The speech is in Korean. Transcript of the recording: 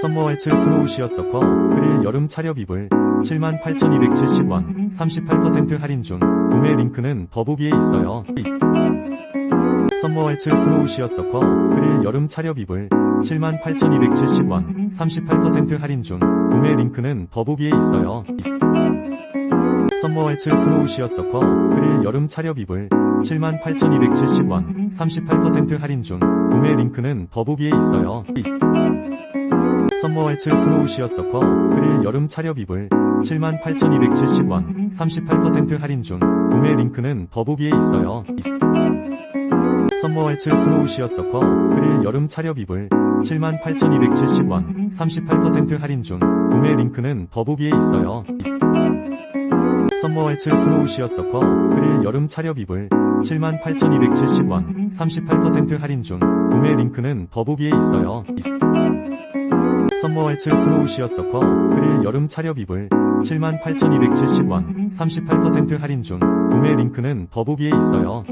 썸머월츠 스노우시어 서커 그릴 여름 차렵 이불 78,270원 38% 할인 중 구매 링크는 더보기에 있어요. 썸머월츠 스노우시어 서커 그릴 여름 차렵 이불 78,270원 38% 할인 중 구매 링크는 더보기에 있어요. 썸머월츠 스노우시어 서커 그릴 여름 차렵 이불 78,270원 38% 할인 중 구매 링크는 더보기에 있어요. 썸머월츠 스노우시어 서커 그릴 여름 차렵 이불 78,270원 38% 할인 중 구매 링크는 더보기에 있어요. 썸머월츠 스노우시어 서커 그릴 여름 차렵 이불 78,270원 38% 할인 중 구매 링크는 더보기에 있어요. 썸머월츠 스노우시어 서커 그릴 여름 차렵 이불 78,270원 38% 할인 중 구매 링크는 더보기에 있어요. 썸머월츠 스노우시어 서커 그릴 여름 차렵 이불 78,270원 38% 할인 중 구매 링크는 더보기에 있어요.